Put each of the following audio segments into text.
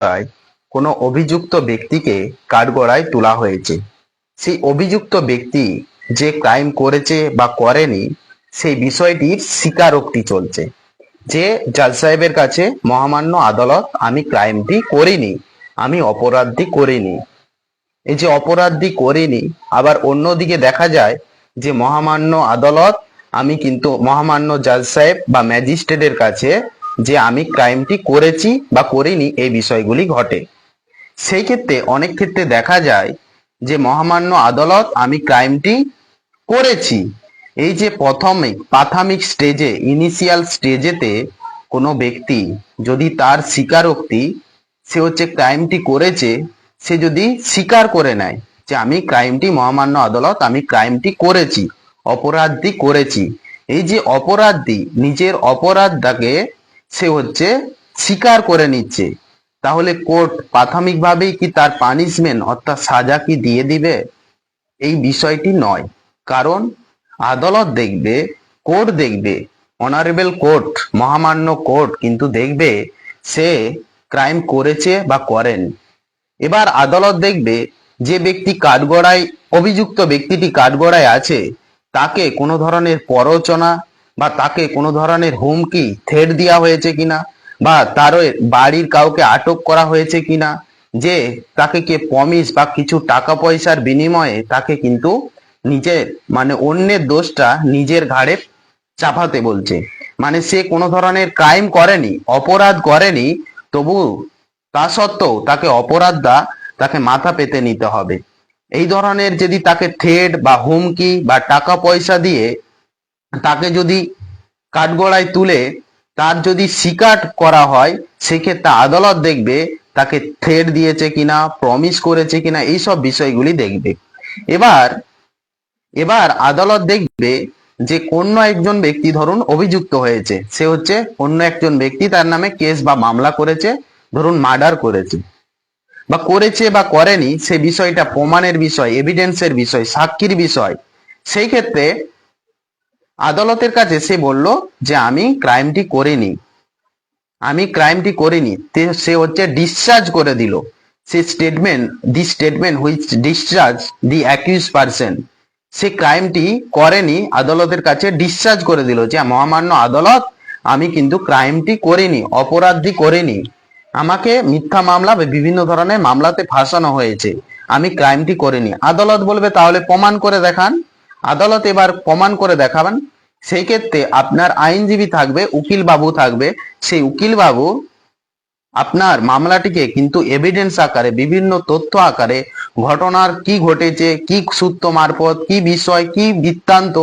কাঠগড়ায় কোনো অভিযুক্ত ব্যক্তিকে কাঠগড়ায় তোলা হয়েছে। সেই অভিযুক্ত ব্যক্তি যে ক্রাইম করেছে বা করেনি, সেই বিষয়টির স্বীকারোক্তি চলছে যে, জাজ সাহেবের কাছে মহামান্য আদালত, আমি ক্রাইমটি করিনি, আমি অপরাধটি করিনি। এই যে অপরাধটি করিনি, আবার অন্যদিকে দেখা যায় যে, মহামান্য আদালত, আমি কিন্তু মহামান্য জাজ সাহেব বা ম্যাজিস্ট্রেটের কাছে যে আমি ক্রাইমটি করেছি বা করিনি এই বিষয়গুলি ঘটে। সেই ক্ষেত্রে অনেক ক্ষেত্রে দেখা যায় যে মহামান্য আদালত আমি ক্রাইমটি করেছি। এই যে প্রথমে প্রাথমিক স্টেজে ইনিশিয়াল স্টেজেতে কোনো ব্যক্তি যদি তার স্বীকারোক্তি, সে হচ্ছে ক্রাইমটি করেছে, সে যদি স্বীকার করে নেয় যে আমি ক্রাইমটি মহামান্য আদালত আমি ক্রাইমটি করেছি, অপরাধটি করেছি। এই যে অপরাধটি, নিজের অপরাধটাকে সে হচ্ছে স্বীকার করে নিচ্ছে। তাহলে কোর্ট প্রাথমিকভাবেই কি তার পানিশমেন্ট অর্থাৎ সাজা কি দিয়ে দিবে? এই বিষয়টি নয়। কারণ আদালত দেখবে, কোর্ট দেখবে অনারেবল কোর্ট, মহামান্য কোর্ট কিন্তু দেখবে সে ক্রাইম করেছে বা করেন। এবার আদালত দেখবে যে ব্যক্তি কাঠগড়ায়, অভিযুক্ত ব্যক্তিটি কাঠগড়ায় আছে, তাকে কোনো ধরনের প্ররোচনা বা তাকে কোনো ধরনের হুমকি থ্রেট দেওয়া হয়েছে কিনা, বা তার বাড়ির কাউকে আটক করা হয়েছে কিনা, যে তাকে কে প্রমিস বা কিছু টাকা পয়সার বিনিময়ে তাকে কিন্তু নিজের মানে অন্যের দোষটা নিজের ঘাড়ে চাপাতে বলছে। মানে সে কোনো ধরনের ক্রাইম করেনি, অপরাধ করেনি, তবু তা সত্ত্বেও তাকে অপরাধটা তাকে মাথা পেতে নিতে হবে। এই ধরনের যদি তাকে থ্রেড বা হুমকি বা টাকা পয়সা দিয়ে তাকে যদি কাঠগড়ায় তুলে তার যদি স্বীকার করা হয় সেক্ষেত্রে আদালত দেখবে তাকে থ্রেড দিয়েছে কিনা প্রমিস করেছে কিনা, এইসব বিষয়গুলি দেখবে। এবার এবার আদালত দেখবে যে অন্য একজন ব্যক্তি ধরুন অভিযুক্ত হয়েছে। সে হচ্ছে অন্য একজন ব্যক্তি, তার নামে কেস বা মামলা করেছে, ধরুন মার্ডার করেছে। বা করেছে বা করেনি, সে বিষয়টা প্রমাণের বিষয় এভিডেন্সের বিষয়, সাক্ষীর বিষয়। সেই ক্ষেত্রে আদালতের কাছে সে বলল যে আমি ক্রাইমটি করিনি। আমি ক্রাইমটি করিনি। সে হচ্ছে ডিসচার্জ করে দিল। সে statement the statement which discharge the accused person সে ক্রাইমটি করেনি, আদালতের কাছে ডিসচার্জ করে দিল যে মহামান্য আদালত, আমি কিন্তু ক্রাইমটি করিনি, অপরাধটি করিনি। আমাকে মিথ্যা মামলা বিভিন্ন ধরনের মামলাতে ফাঁসানো হয়েছে। আমি ক্রাইমটি করিনি। আদালত বলবে তাহলে প্রমাণ করে দেখান। আদালত এবার প্রমাণ করে দেখাবেন। সেই ক্ষেত্রে আপনার আইনজীবী থাকবে, উকিল বাবু থাকবে। সেই উকিল বাবু আপনার মামলাটিকে কিন্তু এভিডেন্স আকারে, বিভিন্ন তথ্য আকারে, ঘটনার কি ঘটেছে, কি সূত্র মারফত, কি বিষয়, কি বৃত্তান্ত,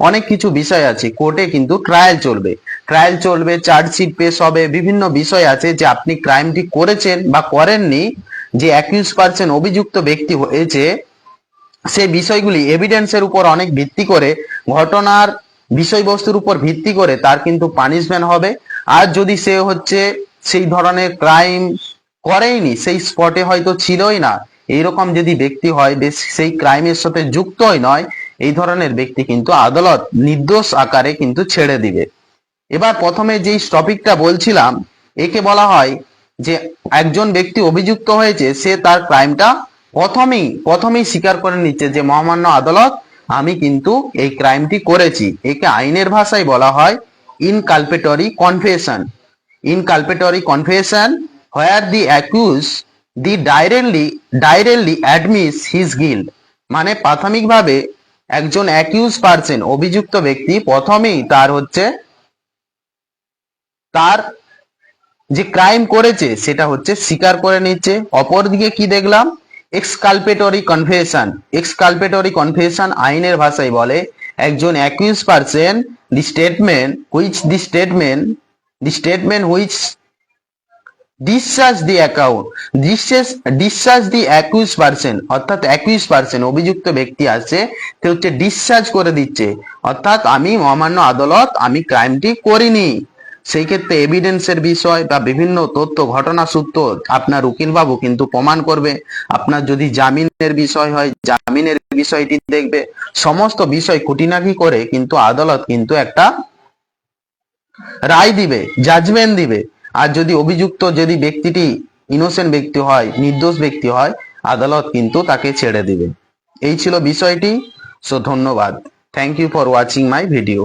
অনেক কিছু বিষয় আছে। কোর্টে কিন্তু ট্রায়াল চলবে। ট্রায়াল চলবে চার্জশিট পেশ হবে, বিভিন্ন বিষয় আছে যে আপনি ক্রাইমটি করেছেন বা করেননি, যে অ্যাকিউজ পারসন অভিযুক্ত ব্যক্তি হয়েছে সেই বিষয়গুলি এভিডেন্সের উপর অনেক ভিত্তি করে, ঘটনার বিষয়বস্তুর উপর ভিত্তি করে তার কিন্তু পানিশমেন্ট হবে। আর যদি সে হচ্ছে সেই ধরনের ক্রাইম করেইনি, সেই স্পটে হয়তো ছিলই না। এইরকম যদি ব্যক্তি হয়, বেশ সেই ক্রাইমের সাথে যুক্তই নয়, এই ধরনের ব্যক্তি কিন্তু আদালত নির্দোষ আকারে কিন্তু ছেড়ে দিবে। এবার প্রথমে যেই টপিকটা বলছিলাম, একে বলা হয় যে একজন ব্যক্তি অভিযুক্ত হয়েছে, সে তার ক্রাইমটা প্রথমেই প্রথমেই স্বীকার করে নিচ্ছে যে মহামান্য আদালত, আমি কিন্তু এই ক্রাইমটি করেছি। একে আইনের ভাষায় বলা হয় inculpatory confession inculpatory confession where the accused the directly directly admits his guilt মানে প্রাথমিকভাবে একজন অ্যাকিউজ পারসন অভিযুক্ত ব্যক্তি প্রথমেই তার হচ্ছে, তার যে ক্রাইম করেছে, সেটা হচ্ছে স্বীকার করে নিচ্ছে। অপরদিকে কি দেখলাম? এক্সকালপেটরি কনফেশন এক্সকালপেটরি কনফেশন আইনের ভাষায় বলে, একজন accused person the statement which the statement the statement which discharge the account discharge discharge the accused person অর্থাৎ অ্যাকিউজ পারসন অভিযুক্ত ব্যক্তি আছে সে হচ্ছে ডিসচার্জ করে দিচ্ছে, অর্থাৎ আমি মহামান্য আদালত, আমি ক্রাইমটি করিনি। সেই ক্ষেত্রে এভিডেন্সের বিষয় বা বিভিন্ন তথ্য ঘটনা সূত্র আপনার উকিল বাবু কিন্তু প্রমাণ করবে। আপনার যদি জামিনের বিষয় হয়, জামিনের বিষয়টি দেখবে। সমস্ত বিষয় খুঁটিনাটি করে কিন্তু আদালত কিন্তু একটা রায় দিবে জাজমেন্ট দিবে। আর যদি অভিযুক্ত, যদি ব্যক্তিটি ইনোসেন্ট ব্যক্তি হয়, নির্দোষ ব্যক্তি হয়, আদালত কিন্তু তাকে ছেড়ে দিবে। এই ছিল বিষয়টি। সো ধন্যবাদ। Thank you for watching my video